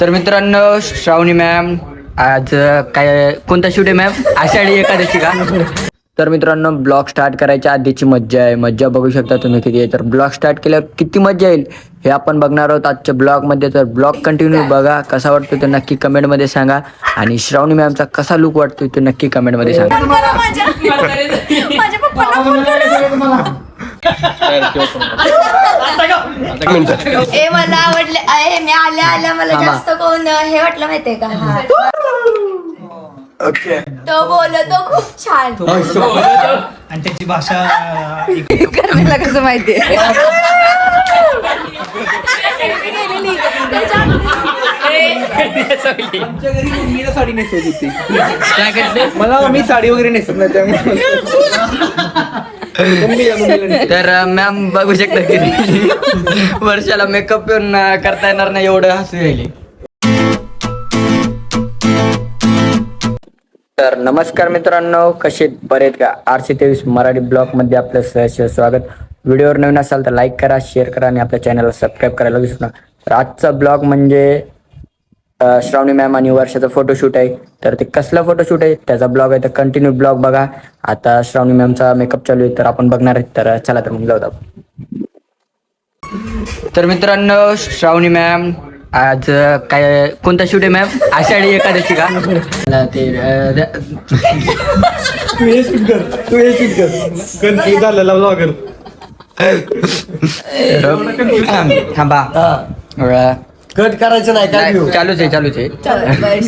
तर मित्रांनो श्रावणी मॅम आज काय कोणता शूट आहे मॅम आषाढी एकादशी का? तर मित्रांनो ब्लॉग स्टार्ट करायच्या आधीची मज्जा आहे. मज्जा बघू शकता तुम्ही किती आहे. तर ब्लॉग स्टार्ट केल्यावर किती मज्जा येईल हे आपण बघणार आहोत आजच्या ब्लॉगमध्ये तर ब्लॉग कंटिन्यू बघा. कसा वाटतो ते नक्की कमेंटमध्ये सांगा. आणि श्रावणी मॅमचा कसा लुक वाटतो ते नक्की कमेंटमध्ये सांगा. ए मला आवडले आहे मी आल्या आल्या मला. जास्त कोण हे वाटलं माहितीये का हा. तो बोलतो खूप छान आणि त्याची भाषा मला कसं माहितीये आमच्या घरी मम्मीला साडी नेसवत होती काय करते मला मम्मी साडी वगैरे नेसत नाही त्यामुळे. तर मॅम बघू शकता की वर्षाला मेकअप करता येणार नाही एवढं हसू यायले. तर नमस्कार मित्रांनो कसे बरेत का? आरसी तेवीस मराठी ब्लॉगमध्ये आपलं सहर्ष स्वागत. व्हिडिओवर नवीन असाल तर लाईक करा शेअर करा आणि आपल्या चॅनलला सबस्क्राईब करायला विसरू नका. तर आजचा ब्लॉग म्हणजे श्रावणी मॅम आणि वर्षाचा फोटोशूट आहे. तर ते कसला फोटोशूट आहे त्याचा ब्लॉग आहे तर कंटिन्यू ब्लॉग बघा. आता श्रावणी मॅमचा मेकअप चालू आहे तर आपण बघणार आहे तर चला तर मग जाऊ तर मित्रांनो श्रावणी मॅम आज काय कोणता शूट आहे मॅम? आषाढी एकादशी का? ते थांबा कट करायचं नाही काय चालूच आहे चालूच आहे.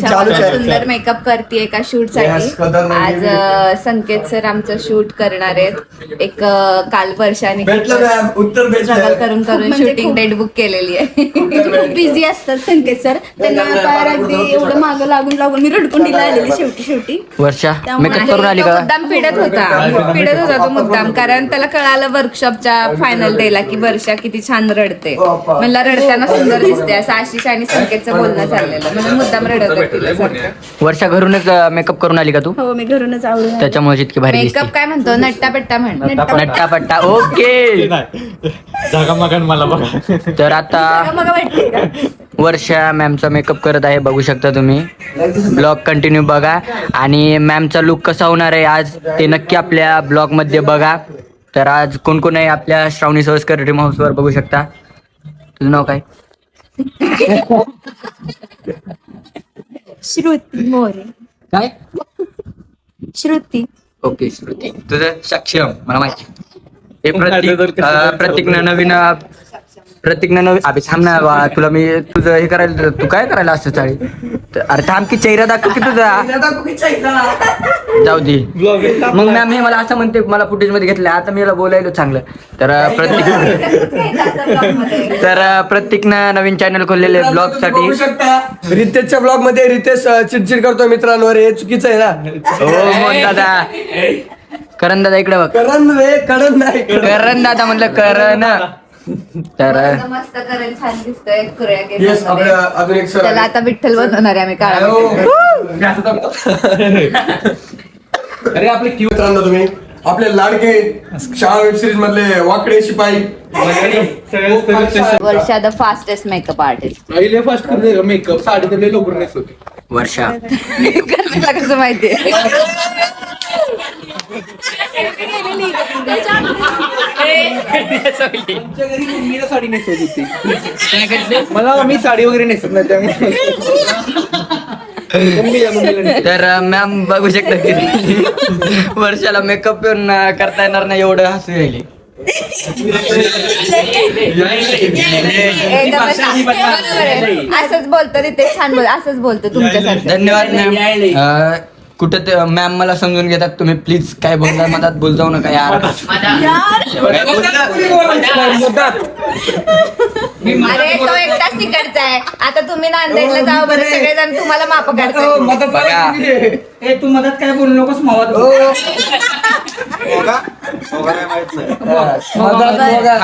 चालू आहे. सुंदर मेकअप करते एका शूट Yes, साठी? कदर आज अं, संकेत सर आमचं शूट करणार आहेत. एक अं, काल वर्षाने भेटलं मॅम उत्तर स्ट्रगल भेटलं करून करून शूटिंग डेट बुक केलेली आहे. खूप बिझी असतात संकेत सर त्यांना पार अगदी एवढं मागं लागून लागून मी रडकुंडीला आलेली शेवटी शेवटी. वर्षा त्यामुळे मेकअप करून आली तो का? मुद्दाम पिडत होता. पिडत होता तो मुद्दाम कारण त्याला कळालं वर्कशॉपच्या फायनल डेला की वर्षा किती छान रडते. म्हणला रडताना सुंदर दिसते. असं आशिष आणि संकेतचं बोलणं चाललेलं म्हणून मुद्दाम रडत होती. वर्षा घरूनच मेकअप करून आली का तू? हो मी घरूनच आवडून आले. त्याच्यामुळे इतकी भारी दिसते. मेकअप काय म्हणतो? नट्टा पेट्टा म्हण. नट्टा पट्टा ओके. जागा मला बघा. तर आता मग वाटते का? वर्षा मॅमचा मेकअप करत आहे बघू शकता तुम्ही. ब्लॉग कंटिन्यू बघा. आणि मॅमचा लुक कसा होणार आहे आज ते नक्की आपल्या ब्लॉगमध्ये बघा. तर आज कोण कोण आहे आपल्या श्रावणी सवस्कर ड्रीम हाऊस वर बघू शकता. तुझं नाव काय? श्रुती मोरे. काय? श्रुती. ओके श्रुती. तुझं सक्षम मला माहिती. हे प्रतीक अं, प्रतीकनं नवीन अं, प्रतीकनं नवीन अभि थांब ना बा, तुला मी तुझं हे करायला तू काय करायला असतं चाळी? तर- अरे थांब की चेहरा दाखव की तुझा. जाऊ दे. मग मॅम हे मला असं म्हणते मला फुटेजमध्ये घेतलं आता मी याला बोलायलो चांगलं. तर अं, प्रतीक तर अं, प्रतीकनं नवीन चॅनल खोललेले ब्लॉगसाठी. रितेशच्या ब्लॉगमध्ये रितेश चिडचिड करतोय मित्रांवर हे चुकीचं आहे ना. हो मोहन दादा. करण दादा इकडे बघ. करण रे करण नाही. करण दादा म्हटलं करण. तर मस्त करेल छान दिसतोय येस केसांमध्ये. आपल्या अजून एक सर त्याला आता विठ्ठल बनवणार आहे आम्ही काळा अरे आपले क्यू मित्रांनो तुम्ही. आपले लाडके शाळा वेब सिरीज मधले वाकडे शिपाई. Varsha the fastest makeup artist पहिले फास्ट करून मेकअप साडी तर लवकर नेसवते वर्षा. मला कसं माहितीये? आमच्या घरी मम्मीला साडी नेसवत होती मला मम्मी साडी वगैरे नेसत. नाही त्यामुळे. तर मॅम बघू शकता किती वर्षाला मेकअप करता येणार नाही एवढं हसू यायले. असंच बोलतो तिथे छान बोल असंच बोलतो तुमच्यासारखं. धन्यवाद मॅम कुठं ते मॅम मला समजून घेतात तुम्ही प्लीज काय बोलता मधात बोल जाऊ नका यार. अरे तो एकटाच तिकडचा आहे. आता तुम्ही नांदेडला जाऊ बरं सगळेजण तुम्हाला माप काढतात. बघा. ए तू मदत काय बोलू नकोस मावा हो.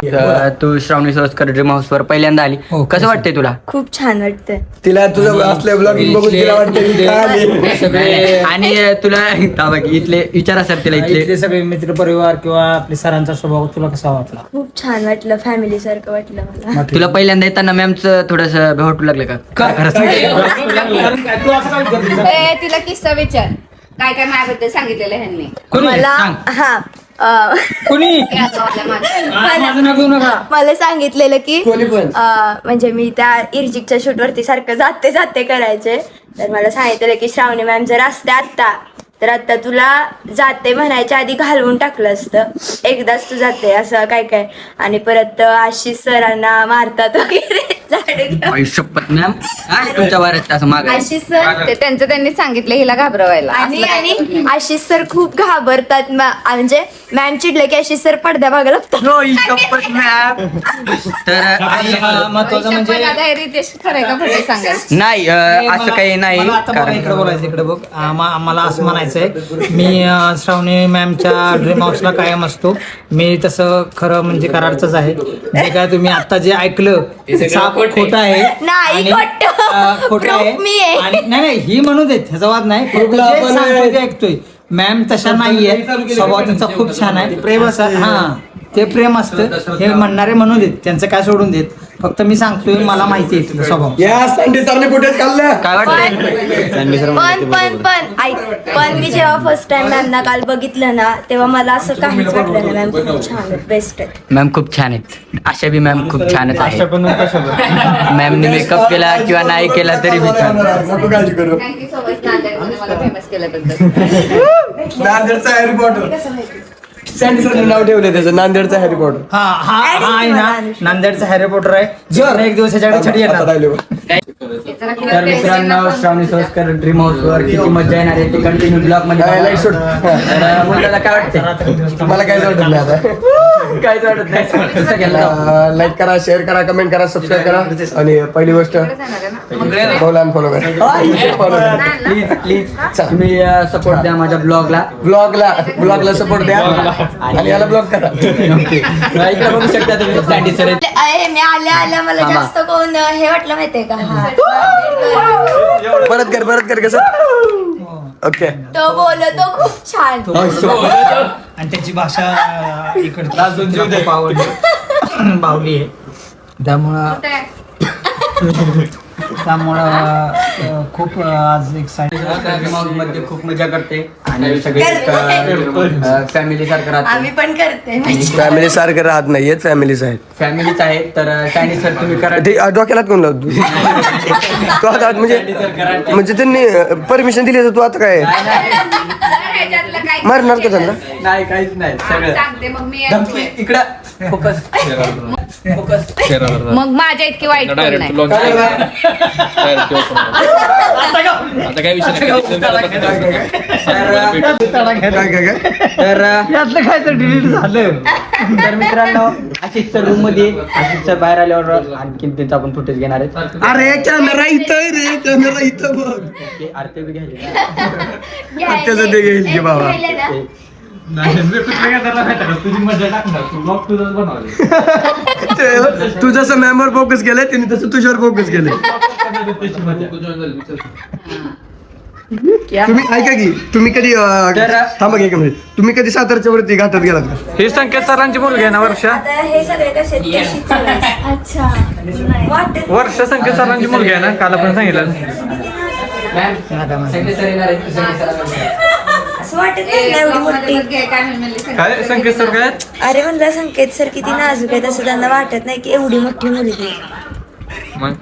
तर तू श्रावणी सोसकर ड्रीम हाऊस वर पहिल्यांदा आली? कसं वाटतंय तुला? खूप छान वाटतंय. तिला तुझं असल्या ब्लॉगिंग बघून तिला वाटतं की काय आली. आणि तुला थांबा की इथले विचारा सर तिला इथले. इथले सगळे मित्र परिवार किंवा आपले सरांचा स्वभाव तुला कसा वाटला? खूप छान वाटलं फॅमिली सारखं वाटलं मला. तुला पहिल्यांदा येताना मॅमचं थोडस भेटू लागलं का? खरं सांग. तू असं काय विचारतेस? ए, तिला किस्सा विचार. काय काय माझ्याबद्दल सांगितलेलं ह्यांनी कोणी? मला सांग. हा अं, कोणी या गावातल्या माणसाला. आ, माझं नाव घेऊ नका मला सांगितलेलं की कोणी पण? अं, म्हणजे मी त्या इर्जिकच्या शूट वरती सारखं जाते जाते करायचे तर मला सांगितलेलं की श्रावणी मॅम जर असते आत्ता तर आता तुला जाते म्हणायच्या आधी घालवून टाकलं असतं. एकदाच तू जाते असं काय काय. आणि परत आशिष सरांना मारतात वगैरे. शपथ मॅम तुमच्या वाऱ्यात असं माग आशिष सर. ते त्यांचं त्यांनी सांगितलं हिला घाबरवायला. आणि आणि आशिष सर खूप घाबरतात. मा- म्हणजे मॅम चिडले की आशिष सर पडद्या मागे लागतात शपथ मॅम तर आणि हा महत्वाचं म्हणजे रितेश खरंय का खोटं सांगायचं? नाही अं, असं काही नाही मला आता बघा इकडे कारण बोलायचं इकडे बघ. आम्हाला असं म्हणायचंय मी श्रावणी मॅमच्या ड्रीम हाऊसला कायम असतो. मी तसं खरं म्हणजे करारचंच आहे. जे काय तुम्ही आता जे ऐकलं ते साप खोटं आहे. आणि, खोटं. अं, खोटं आहे. Proof मी आहे. आणि नाही नाही ही म्हणू देत. ह्याचा वाद नाही. जे सांगतोय आहे. ते ऐकतोय. मॅम तशा नाहीये. स्वभाव त्यांचा खूप छान आहे. प्रेम असं हा ते प्रेम असतं. हे म्हणणारे म्हणू देत. त्यांचं काय सोडून देत? फक्त मी सांगतोय मला माहिती आहे तुझा स्वभाव. या संडे सरने फुटेज खाल्लं काय वाटतंय? पण पण पण ऐक पण मी जेव्हा फर्स्ट टाइम मॅमना काल बघितलं ना तेव्हा मला असं काहीच वाटलं नाही मॅम खूप छान आहेत बेस्ट आहेत. मॅम खूप छान आहेत. अशा बी मॅम खूप छानच आहेत. मॅमने मेकअप केला किंवा नाही केला तरी बी छान नको काळजी करू. थँक्यू सो मच नांदेडमध्ये मला फेमस केल्याबद्दल. नांदेडचा हॅरी नाव ठेवलं त्याचं नांदेडचा हॅरी पॉटर हा हा हा आहे ना नांदेडचा हॅरी पॉटर आहे. जर. एक दिवस याच्याकडे छडी येणार. तर मित्रांनो श्रावणी सोसकर ड्रीम हाऊस वर किती मजा येणार आहे ते कंटिन्यू ब्लॉगमध्ये काय बघा. लाइट शूट तर मुलाला काय वाटतंय? मला काहीच वाटत नाही आता. काहीच वाटत नाही लाईक करा शेअर करा कमेंट करा सबस्क्राईब करा. आणि पहिली गोष्ट फॉलो फॉलो करा. प्लीज प्लीज तुम्ही सपोर्ट द्या माझ्या ब्लॉगला ब्लॉगला ब्लॉगला सपोर्ट द्या. आणि याला ब्लॉग करा. इकडे बघू शकता तुम्ही. सँडी सर आहेत. अरे मी आल्या आल्या. मला. जास्त कोण हे वाटलं माहितीये का? परत कर परत कर कसं? ओके. तो बोलतो खूप छान. आणि त्याची भाषा इकडची खूप आवडली बावली आहे. त्यामुळं त्यामुळं खूप आज एक्साइटेडमध्ये खूप मजा करते. आणि सगळे. फॅमिली सारखं राहते. आम्ही पण करते. फॅमिली सारखं राहत नाहीयेत फॅमिलीच आहेत फॅमिलीच आहे तर सँडी सर तुम्ही करा. ते अ, डोक्याला कोण लावतो? तू आता म्हणजे म्हणजे त्यांनी परमिशन दिली तर तू आता काय? मारणार का त्यांना? नाही. काहीच नाही सगळं. सांगते मग मी धमकी इकडं. फोकस. फोकस. मग माझ्या इतकी वाईट कोण नाही. आता काय विषय काय काय काय तर यातलं काय तर डिलीट झालं तर मित्रांनो आशिष सर रूममध्ये आशिष सर बाहेर आल्यावर आणखी त्यांचा आपण फुटेज घेणार आहेत. अरे कॅमेरा इथं आहे रे कॅमेरा इथं बघ. ते आरती बी घ्यायची ना. त्याचं ते घेईल की बाबा. तू ते- तू जसं मॅमवर फोकस केलंय त्यांनी तसं तुझ्यावर फोकस केलंय. तुम्ही ऐका की तुम्ही कधी थांबा की एक मिनिट. तुम्ही कधी सातारच्या वरती घाटात गेलात का? हे संकेत सरांची मुलगी आहे ना वर्षा? हे सगळे कसे. अच्छा. वर्ष संकेत सरांची मुलगी आहे ना काल आपण सांगितलं. असं वाटत नाही ना एवढी मोठी. काय म्हणले काय संकेत सर काय? अरे म्हणलं संकेत सर किती नाजूक आहे तसं त्यांना वाटत नाही की एवढी मोठी मुलगी आहे. मग?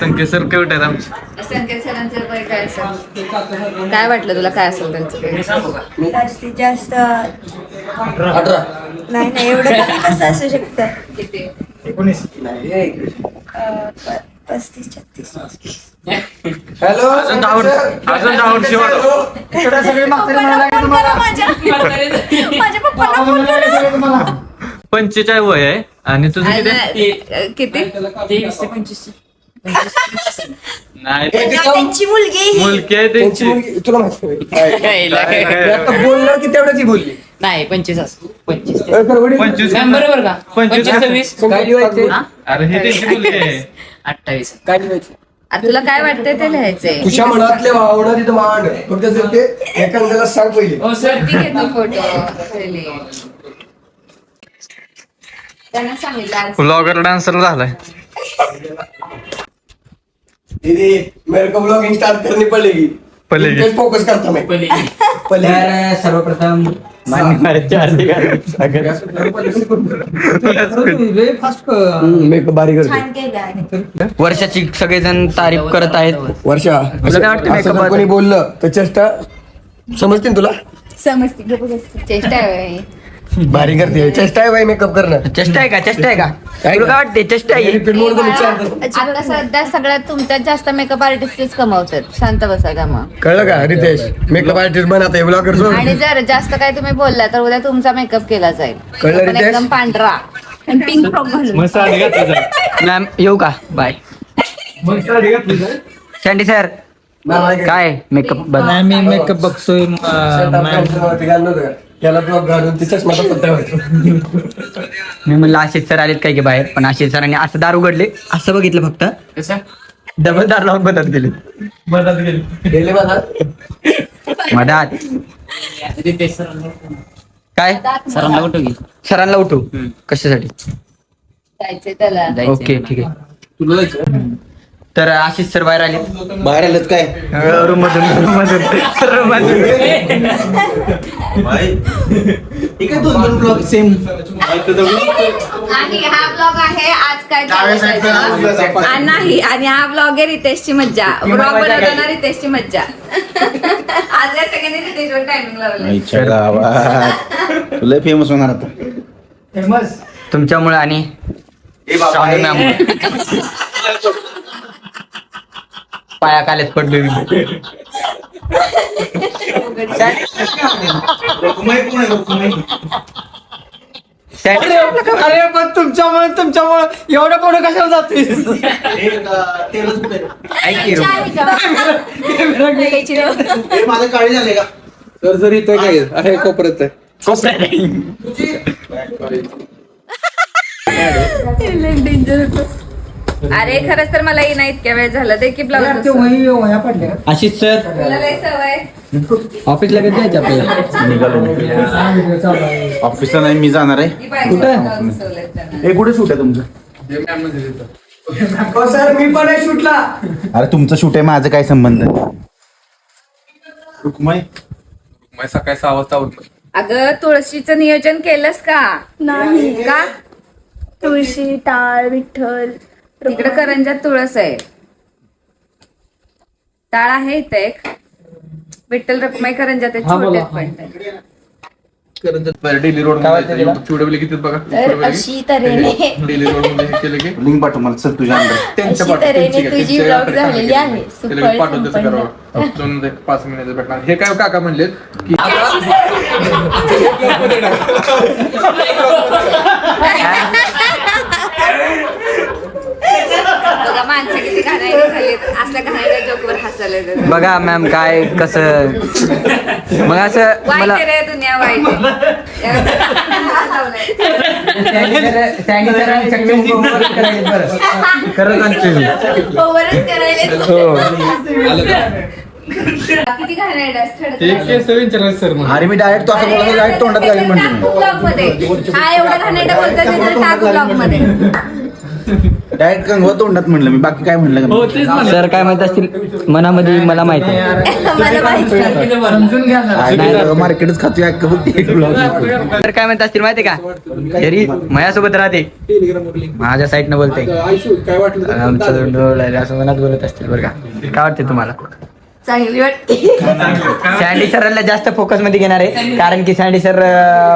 संकेत सर केवट आहेत आमचे? संकेत सरांचं वय काय असेल काय वाटलं तुला? काय असेल त्यांचं? जास्तीत जास्त अठरा. नाही नाही एवढं कमी कसं असू शकतं? किती एकोणीस अं, प- पस्तीस छत्तीस. हॅलो अजून दहा अजून दहा वर्ष वाढव. इकडे सगळे मागचे म्हणायला लागले तुम्हाला. माझ्या. पप्पाला बाबा म्हणायला लागले सगळे तुम्हाला. पंचेचाळीस वय आहे. आणि तुझं किती? किती? नाही. त्यांची मुलगी मुलगी आहे त्यांची त्यांची. मुलगी तुला माहिती मी आता बोललो की तेवढंच ही बोलली. नाही पंचवीस असतो पंचवीस परवडी. पंचवीस बरोबर का? पंचवीस पंचवीस सव्वीस. काय? हा? अरे हे त्यांची मुलगी आहे. अठ्ठावीस. काय लिहायचं? आता तुला काय वाटतंय ते लिहायचंय? तुझ्या मनातले भावना तिथं मांड. फक्त जर ते एखाद्याला सांग पहिले. हो सर. ती घेतो फोटो त्यांना सांगितलं आज. ब्लॉगर डान्सर झालाय. दीदी मेरे को ब्लॉगिंग स्टार्ट करनी पड़ेगी. पडलेगी. फोकस करता मैं. पहले तर सर्वप्रथम वर्षाची सगळेजण तारीफ करत आहेत. वर्षा? कोणी बोललं तर चेष्टा समजते ना तुला समजते. चेष्टा भारी करते. चेष्टा आहे बाई मेकअप करणं. चेष्टा आहे का? चेष्टा आहे का? तुला काय वाटते चेष्टा आहे. आता सध्या सगळ्यात तुमच्यात जास्त मेकअप आर्टिस्टच कमावतात. शांत बसा का मग. कळलं का रितेश? मेकअप आर्टिस्ट बनत ब्लॉगर जो आणि जर जास्त काय तुम्ही बोलला तर उद्या तुमचा मेकअप केला जाईल. कळलं पण रितेश? एकदम पांढरा. आणि पिंक फ्रॉक घालून. घातली मॅम येऊ का? बाय साडी घातली जाईल सँडी सर काय मेकअप नाही मी मेकअप बघतोय मॅम घालून तिच्याच मला व्हायचं मी म्हणलं आशिष सर आलेत काय की बाहेर? पण आशिष सरांनी असं दार उघडले. असं बघितलं फक्त. कसं? डबल दार लावून बदलत गेले मदत गेली गेले मला मधात रितेश सरांना काय? सरांना कुठं घे. सरांना उठू कशासाठी? जायचंय त्याला. जायचंय ओके ठीक आहे. तर आशिष सर बाहेर आले. बाहेर आलेत काय? रूम मधून रूम मधून रूम मधून ठीक आहे दोन दोन ब्लॉग सेम आणि हा ब्लॉग आहे आज काय चालू आहे? नाही आणि हा ब्लॉग आहे रितेशची मज्जा. ब्लॉग बनवताना रितेशची मज्जा. आज या सगळ्यांनी रितेशवर टायमिंग लावलं तुला फेमस होणार आता. फेमस तुमच्यामुळे आणि पाया कालेत पडलो अरे पण तुमच्यामुळे तुमच्यामुळे एवढं पुढे कशाला जाते माझं काळी झाले का? तर जर इथं काय अरे कोपऱ्यात आहे. अरे खरंच तर मला येईना इतक्या वेळ झाला ते की ब्लाऊज पडल्या. का? आशिष सर. तुला लय सवय ऑफिसला कधी जायचं आपल्याला. निघालो. ऑफिसला नाही मी जाणार आहे. ही बायको ब्लाऊज त्यांना. हे कुठे शूट आहे तुमचं? सर मी पण आहे शूटला अरे तुमचं शूट आहे माझं काय संबंध रुक्माई. मग सकाळी सहा वाजता उठलो. अगं तुळशीचं नियोजन केलंस का? नाही. का? तुळशी टाळ विठ्ठल. तिकडे करंजात तुळस आहे. टाळ आहे इथे एक. विठ्ठल रखमाई करंजात आहे, छोटे पण. डेली रोड चिवडवली किती बघा? तर अशी तऱ्हेने. डेली रोडमध्ये हे केलं की? लिंक पाठव मला सर तुझ्या अंडर त्यांच्या अशी पाठवून तऱ्हेने त्यांची घ्या. तुझी त्यांच्या vlog घराकडे झालेली सांगितलं. आहे. ते सुफळ लगेच पाठवून देतं संपन्न. करावं. दोन ते पाच मिनिटं भेटणार. हे काय काका म्हणलेत? की बघा माणसं किती घाणायला झालीत असल्या घाणायला जोकवर हसायला येतात. बघा मॅम काय कसं मग असं वाईट मला आहे रे दुनिया वाईट आहे. हो. किती केस विचारायचं सर मग अरे मी डायरेक्ट तो असं बोलतो डायरेक्ट तोंडात घालीन म्हणतो मी. ब्लॉगमध्ये हा एवढा घाणेरडा बोलतोय ते तर टाक ब्लॉगमध्ये. डायरेक्ट कंगवा तोंडात म्हणलं मी. बाकी काय म्हणलं का मी? सर काय माहीत असतील मनामध्ये मला माहिती आहे. मला माहिती आहे. समजून घ्या ना. काय मार्केटच vlog. तर काय माहीत असतील माहिती का? तरी माझ्यासोबत राहते. माझ्या साईडनं बोलते. आयुष्य काय वाटलं? आमचं डोळ आहे, असं मनात बोलत असतील बरं का. काय वाटते तुम्हाला? चांगली वाटते. सँडी सरांना जास्त फोकसमध्ये घेणार आहे. कारण की सँडी सर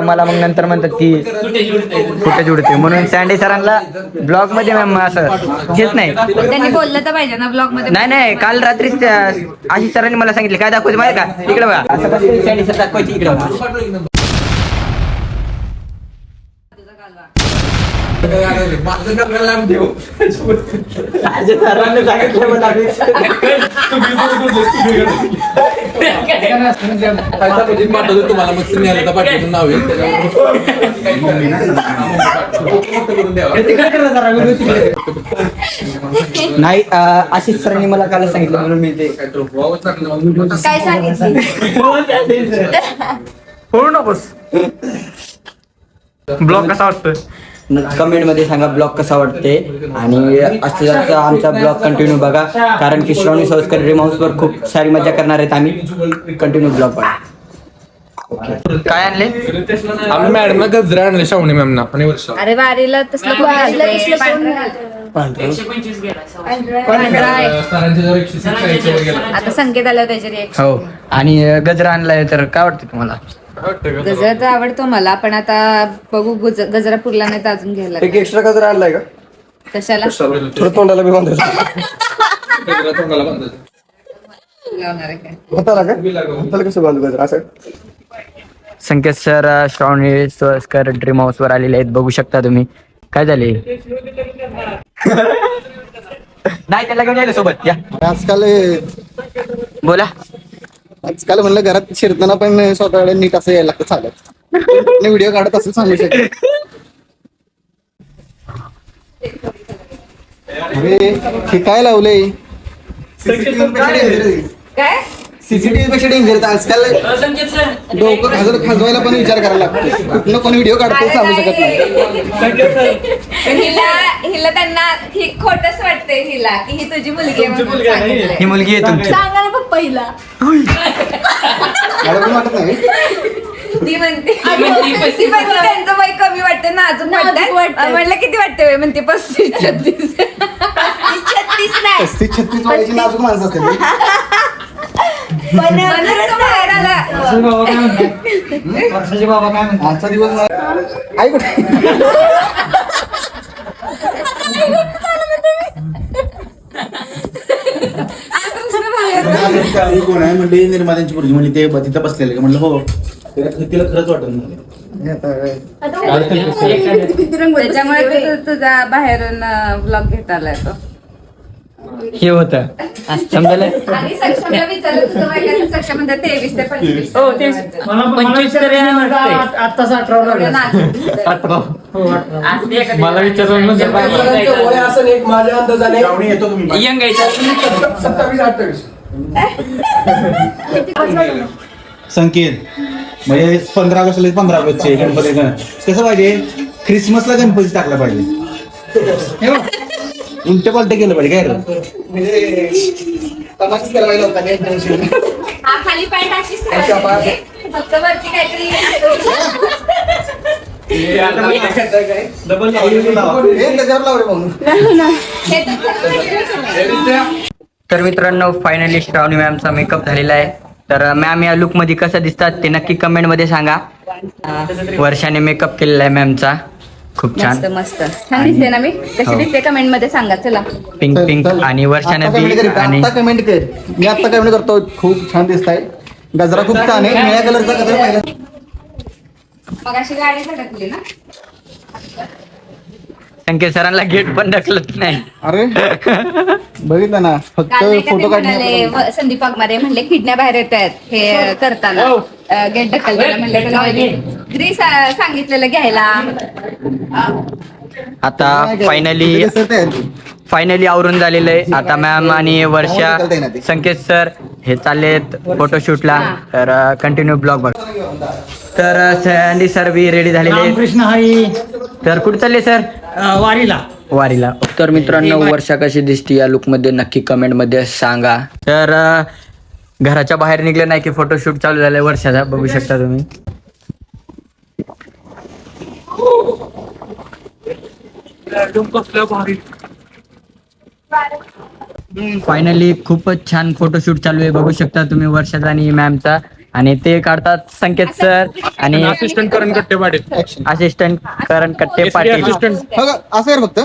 मला मग नंतर म्हणतात की फुटेज उडते म्हणून सँडी सरांना ब्लॉगमध्ये मॅम असं घेत नाही. त्यांनी बोललं तर पाहिजे ना ब्लॉगमध्ये. नाही नाही काल रात्रीच त्या आशिष सरांनी मला सांगितले. काय दाखवायचं माहिती का? इकडे बघा. असं सँडी सर दाखवायची इकडे बघा. पाठवतो तुम्हाला मग सिनेमाला पाठवून नाव नाही अं, आशिष सरांनी मला काल सांगितलं म्हणून मी ते काय सांगितलं? हो नकोस ब्लॉग कसा वाटतोय? कमेंटमध्ये सांगा ब्लॉग कसा वाटते आणि असं आमचा ब्लॉग कंटिन्यू बघा. कारण की श्रावणी संस्कार ड्रीम हाऊस वर खूप सारी मजा करणार आहेत आम्ही. कंटिन्यू ब्लॉग बघा काय आणले? आम्ही मॅडम गजरा आणले शावणे मॅमना अरे वारीला तसलं कोण वारीला घालतंय? तसलं कोण पांढरं. एकशे पंचवीस गेला पांढरं आहे. सरांच्या जवळ एकशे सत्तावीसच्या वर गेला. आता संकेत त्याची रिएक्शन हो आणि गजरा आणलाय तर काय वाटतं तुम्हाला? गजरा. तर आवडतो मला पण आता बघू गुज- गजरा पुरला नाही तर अजून घ्यायला एक एक्स्ट्रा गजरा आणलाय का? कशाला? थोडं तोंडाला बी बांधायचं गजरा तोंडाला बांधायचा. लावणार आहे काय? हाताला का? हाताला कसं बांधू गजरा? असं? Sanket sir Shravani Solaskar dream house वर आलेले आहेत. बघू शकता तुम्ही. काय झाले? नाही त्याला घेऊन यायला सोबत या. आजकाल बोला. आजकाल म्हणलं घरात शिरताना पण स्वतःकडे नीट असं यायला लागतं चालत. व्हिडिओ काढत असं सांगू शकतो अरे हे काय लावलंय? काय? सीसीटीव्ही पेक्षा डेंजर आजकाल डोकं खाजर खाजवायला पण विचार करायला लागतो कुठनं कोण व्हिडिओ काढतो सांगू शकत नाही. हिला हिला त्यांना ही खोटच वाटते हिला की ही तुझी मुलगी आहे म्हणून सांगितलंय. ही मुलगी आहे तुमची. सांगा ना बघ पहिला. मला पण वाटत नाही. ती म्हणते ती म्हणते त्यांचं वय कमी वाटतं नाजूक नाजूक वाटतं वाटतंय. म्हणलं किती वाटतं वय? म्हणते पस्तीस छत्तीस. छत्तीस नाही. पस्तीस छत्तीस वयाची नाजूक माणसं असते पण बाहेर आला? वर्षाचे बाबा काय म्हणतात? आजचा दिवस आई कुठे? कोण आहे? म्हणले निर्मात्यांची पोरगी म्हणली ते तिथं बसलेले. का म्हणलं हो. तिला तिला खरंच वाटत नाही त्याच्यामुळे तू- तुझा बाहेरून ब्लॉग घेता आलाय तो. हे होत. समजलं आणि सक्षमला विचारलं तुझं वय काय? तर सक्षम म्हणतात तेवीस ते पंचवीस. हो. मला पंचवीस तरी आहे वाटतंय. आत्ताच अठरा एवढं नाजूक दिसतंय. हो अठरा मला विचारून सरांचं वय असं एक माझ्या अंदाजाने श्रावणी येतो तुम्ही यंग आहे सत्तावीस अठ्ठावीस. संकेत. म्हणजे पंधरा ऑगस्टला पंधरा ऑगस्टचे गणपती कसं पाहिजे? क्रिसमसला गणपती टाकला पाहिजे. उलट पालट केलं पाहिजे काय. हा खाली पॅन्ट अशीच ठेवायची. फक्त वरती काहीतरी हे. हे तर खरं तर मित्रांनो फायनली श्रावणी मॅमचा मेकअप झालेला आहे. तर मॅम या लुकमध्ये कसं दिसतात ते नक्की कमेंटमध्ये सांगा. वर्षाने मेकअप केलेला आहे मॅमचा खूप मस्त छान. मस्त छान दिसते ना मी? कशी हो. दिसते कमेंटमध्ये सांगा चला. Pink pink. आणि वर्षाने बी आणि आता कमेंट कर. मी आता कमेंट करतो. खूप छान दिसत आहे गजरा खूप छान आहे. निळ्या कलरचा गजरा पाहिला. मग अशी गाडी झटकली ना? संकेत सरांना गेट पण ढकलत नाही. अरे बघितलं ना फक्त काल नाही का ते फोटो म्हणाले काढण्यात व- संदीप वाघमारे म्हणले किडण्या बाहेर येत आहेत हे. करताना. गेट ढकलताना म्हणले त्याला ग्री सांगितलेलं घ्यायला? आता फायनली. फायनली आवरून झालेलं आहे. आता मॅम आणि वर्षा संकेत सर हे चाललेत फोटोशूटला तर कंटिन्यू ब्लॉग बघ. तर सँडी सर बी रेडी झालेले आहेत. रामकृष्ण हरी तर कुठे चालले सर अं, वारीला. वारीला. तर मित्रांनो वर्षा कशी दिसते या लुकमध्ये नक्की कमेंटमध्ये सांगा. तर अं, घराच्या बाहेर निघले नाही की फोटोशूट चालू झालंय वर्षाचा. बघू शकता तुम्ही. फायनली खूपच छान फोटोशूट चालू आहे. बघू शकता तुम्ही वर्षाचा आणि मॅमचा आणि ते काढतात संकेत सर आणि असिस्टंट करण कट्टे पाटील असिस्टंट करण कट्टे पाटील. असिस्टंट? असं आहे फक्त.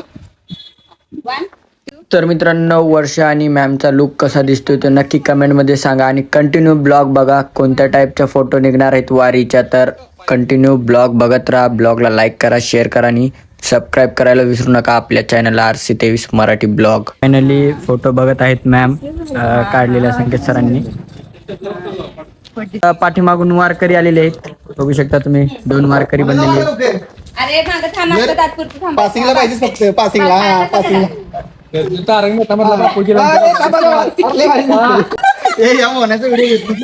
तर मित्रांनो वर्षा आणि मॅमचा लुक कसा दिसतोय तो नक्की कमेंटमध्ये सांगा. आणि कंटिन्यू ब्लॉग बघा. कोणत्या टाईपच्या फोटो निघणार आहेत वारीच्या तर कंटिन्यू ब्लॉग बघत राहा. ब्लॉगला लाईक करा शेअर करा आणि सबस्क्राईब करायला विसरू नका आपल्या चॅनल आर सी तेवीस मराठी ब्लॉग फायनली फोटो बघत आहेत मॅम काढलेल्या संकेत सरांनी. पाठीमागून वारकरी आलेले आहेत. बघू शकता तुम्ही दोन वारकरी बनलेले आहेत. अरे मागं थांबा आता तात्पुरती थांबा. पासिंगला पाहिजेच फक्त पासिंगला. हा पासिंगला तारंग मेहता मधला बापूजी अरे, थांबा, थांबा. अरे, भारी दिसतोय. ए, या मोहनाचा व्हिडिओ घेतली.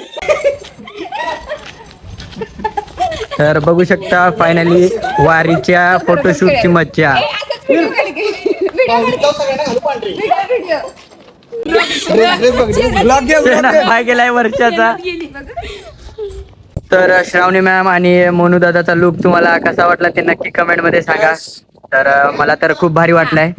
तर बघू शकता फायनली वारीच्या फोटोशूटची मज्जा. पाय गेलाय वर्षाचा तर श्रावणी मॅम आणि मोनू दादाचा लुक तुम्हाला कसा वाटला ते नक्की कमेंटमध्ये सांगा. तर मला तर खूप भारी वाटलाय.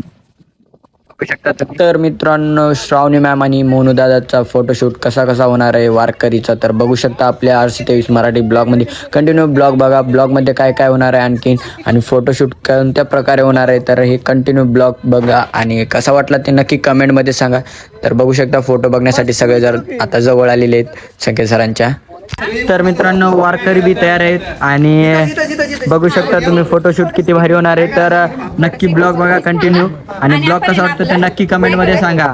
बघू शकता तुम्ही. तर मित्रांनो श्रावणी मॅम आणि मोनू दादाचा फोटोशूट कसा कसा होणार आहे वारकरीचा तर बघू शकता आपल्या आरसी तेवीस मराठी ब्लॉगमध्ये. कंटिन्यू ब्लॉग बघा ब्लॉगमध्ये काय काय होणार आहे आणखीन आणि फोटोशूट कोणत्या प्रकारे होणार आहे तर हे कंटिन्यू ब्लॉग बघा आणि कसा वाटला ते नक्की कमेंटमध्ये सांगा. तर बघू शकता फोटो बघण्यासाठी सगळे जर आता जवळ आलेले आहेत संकेत सरांच्या. तर मित्रांनो वारकरी बी तयार आहेत आणि बघू शकता तुम्ही फोटोशूट किती भारी होणार आहे तर नक्की ब्लॉग बघा कंटिन्यू आणि ब्लॉग कसा वाटतो ते नक्की कमेंटमध्ये सांगा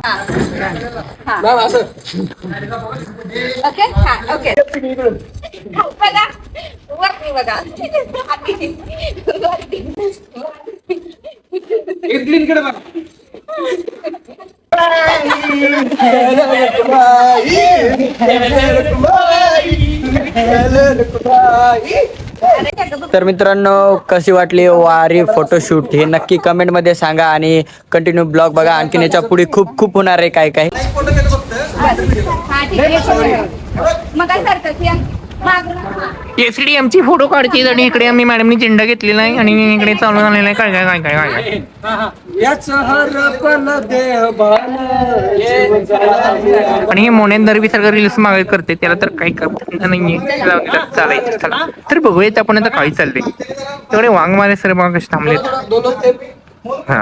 तर मित्रांनो कशी वाटली वारी फोटोशूट हे नक्की कमेंटमध्ये सांगा आणि कंटिन्यू ब्लॉग बघा. आणखीन याच्यापुढे खूप खूप होणार आहे काय काय? एस ठीक आहे एसडी फोटो काढते आणि इकडे आम्ही मॅडमनी झेंडा घेतलेला आहे आणि इकडे चालू झालेला आहे. काय काय काय काय काय? काय आणि हे मोनेन दरवी सारखं मागे करते त्याला तर काही नाही नाहीये. चालायचं चला तर बघूयात आपण आता काही चाललंय. तेवढे वांग मारे सर कसे थांबलेत? हा.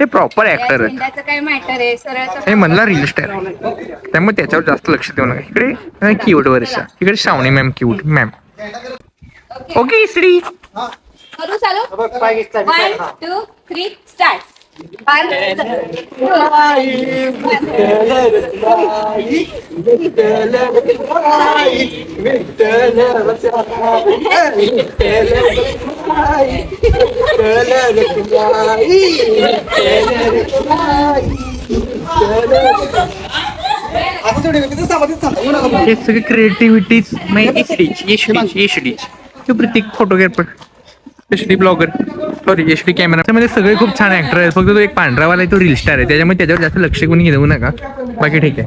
हे प्रॉपर ऍक्टर आहेत झेंड्याचं काय मॅटर आहे? सरळ हे म्हणला रील स्टार त्यामुळे त्याच्यावर जास्त लक्ष देऊ नका. इकडे क्यूट वर्षा. इकडे Shravani ma'am cute ma'am okay Shri. करू चालू? वन टू थ्री स्टार्ट हे सगळे creativities H D H D H D प्रत्येक photographer H D blogger sorry H D camera त्यामध्ये सगळे खूप छान ऍक्टर आहेत. फक्त तो एक पांढरावाला आहे तो रील स्टार आहे. त्याच्यामुळे त्याच्यावर जास्त लक्ष कोणी देऊ नका. बाकी ठीक आहे.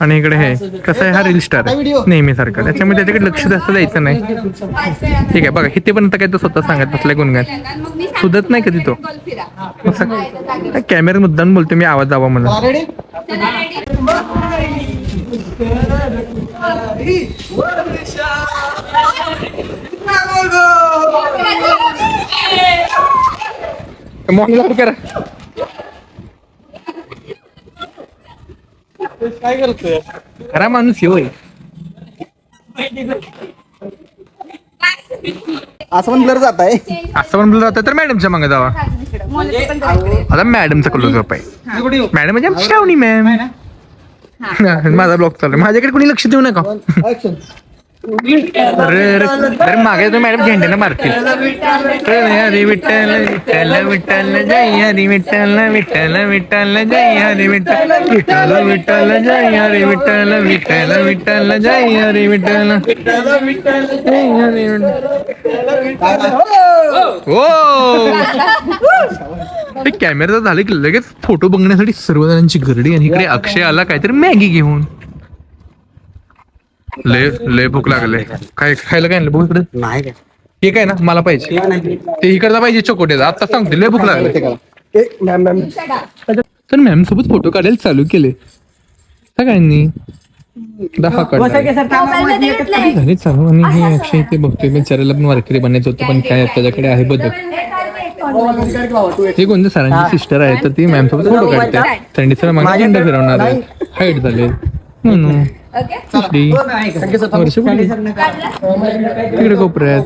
आणि इकडे हे कसं आहे? हा रील स्टार आहे. नेहमी सारखा त्याच्यामुळे त्याच्याकडे लक्ष जास्त द्यायचं नाही. ठीक आहे. बघा कितीपर्यंत काय तो स्वतः सांगत बसलाय गुणगान. सुधत नाही कधी तो. कॅमेरा मुद्दाम बोलतो मी आवाज जावा म्हणून. रेडी मोहनला करा काय करतोय खरा माणूस येऊ असं पण ब्लर जात आहे असं पण जातं तर मॅडमच्या मागे जावा. आता मॅडमचा क्लोज अप आहे? मॅडम म्हणजे श्रावणी मॅम माझा ब्लॉग चालू. माझ्याकडे कोणी लक्ष देऊ नका. अरे मागे तो मॅडम झेंड्याने मारतील हरी विठ्ठल विठ्ठल विठ्ठल जय हरी विठ्ठल विठ्ठल विठ्ठल जय हरी विठ्ठल विठ्ठल विठ्ठल जय हरी विठ्ठल विठ्ठल विठ्ठल जय हरी विठ्ठल जय हरी हो ते कॅमेरा झाले की लगेच फोटो बघण्यासाठी सर्वजणांची गर्दी आणि इकडे अक्षय आला काहीतरी मॅगी घेऊन लय लय भूक लागले. काय खायला काय आणलं बघू इकडे? नाही काय. हे काय ना मला पाहिजे. ते इकडचा पाहिजे चकोट्याचा. आता सांगते लय भूक लागले. ए, मॅम मॅम. तर मॅम सोबत फोटो काढायला चालू केले. सगळ्यांनी. दहा काढला. चालू. आणि हे अक्षय ते बघतोय बिचारायला पण वारकरी बनायचं होतं पण काय त्याच्याकडे आहे बदक ते कोणत्या सरांची सिस्टर आहे? तर ती मॅम सोबत फोटो काढते. थंडी सर मागे झेंडा फिरवणार आहे. हाईट झाले. म्हणून. तिकडे कोपऱ्यात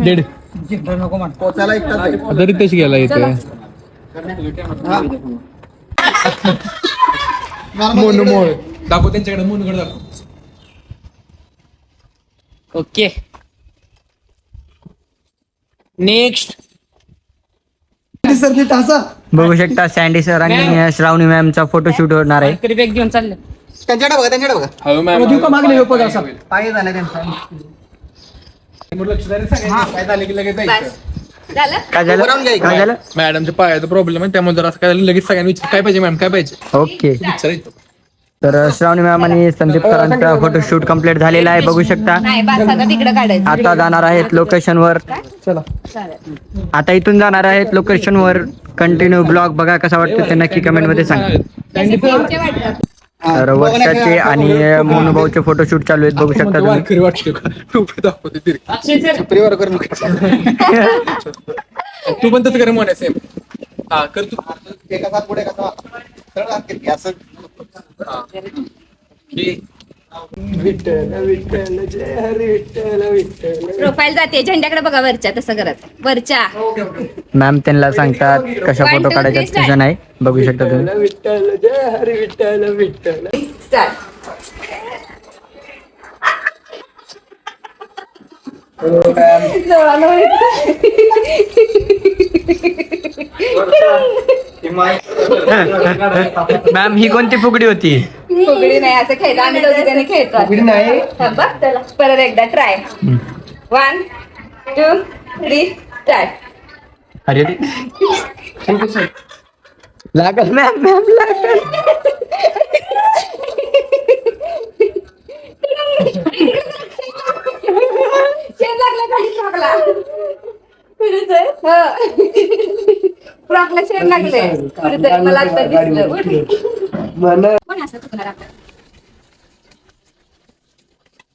दीड. आता रितेश गेला इथे. दाखव त्यांच्याकडे मोनकडे दाखव. ओके. नेक्स्ट बघू शकता सँडी सर आणि श्रावणी मॅमचा फोटोशूट होणार आहे. तरी बॅग घेऊन चालले. त्यांच्याकडे बघा त्यांच्याकडे बघा. हळू मॅम पाय झाले त्यांचा. काय झालं की लगेच जायचं. काय झालं. काय मॅडमच्या पायाचा प्रॉब्लेम आहे त्यामुळे जर असं काय लगेच सगळ्यांनी विचार. काय पाहिजे मॅम काय पाहिजे? ओके विचारायचं तर श्रावणी मॅम आणि संदीप सरांचा फोटोशूट कंप्लीट झालेला आहे बघू शकता. नाही बस आता तिकडे काढायचं. आता जाणार आहेत लोकेशनवर आता इथून जाणार आहेत लोकेशनवर कंटिन्यू ब्लॉग बघा कसा वाटतो ते नक्की कमेंटमध्ये सांगा. तर वर्षाचे आणि मोनूभाऊचे फोटोशूट चालू आहेत बघू शकता तुम्ही. तू पण तसं करे म्हणे सेम हा कर तू. एका साथ पुढे कसा सरळ हात केली, असं. हा. हे. प्रोफाईल जाते झेंड्याकडे बघा वरच्या तसं करत. वरच्या. मॅम त्यांना सांगतात कशा One, फोटो two, काढायचा three, start. तुझं नाही. बघू शकता तुम्ही. स्टार्ट मॅम ही कोणती फुगडी होती? फुगडी नाही असं खेळतो आम्ही दोघी जणी खेळतो. फुगडी नाही. परत एकदा try one two three start अरे लागल. मॅम मॅम लागल. शेण लागला खाली फ्रॉकला फ्रॉकला शेण लागले. मला आता दिसलं. उठ. कोण असं चुकणार आपलं?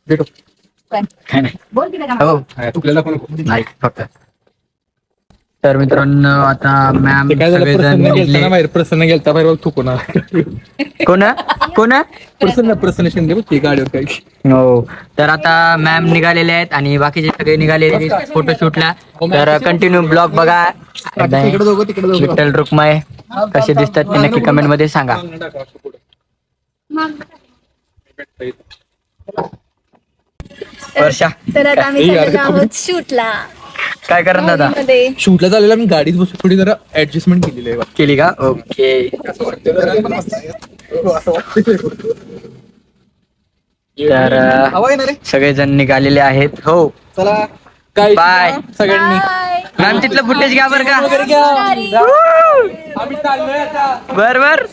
भेटू. काय? नाही. बोल की त्याच्या हो हा, चुकलेला कोण नाही फक्त. तर मित्रांनो आता मॅम ते काय झालं? सगळेजण प्रसन्न गेलता. ना बाहेर? प्रसन्न गेलता बाहेर बघ थुकून कोण? कोण प्रसन्न प्रसन्न शिंदे बघ ती गाडीवर काय. हो. तर आता मॅम निघालेले आहेत आणि बाकीचे सगळे निघालेले फोटोशूटला तर कंटिन्यू ब्लॉग बघा. विठ्ठल रुक्माय कसे दिसतात ते नक्की कमेंटमध्ये सांगा. वर्षा तर आता आम्ही चाललेलो आहोत शूटला. काय करत दादा? मध्ये शूटला झालेला मी गाडीत बसून थोडी जरा ऍडजस्टमेंट केलेली आहे. केली का? ओके. तर सगळेजण निघालेले आहेत. हो. चला काय? बाय. सगळ्यांनी. मॅम तिथलं फुटेज घ्या बरं का. बर बर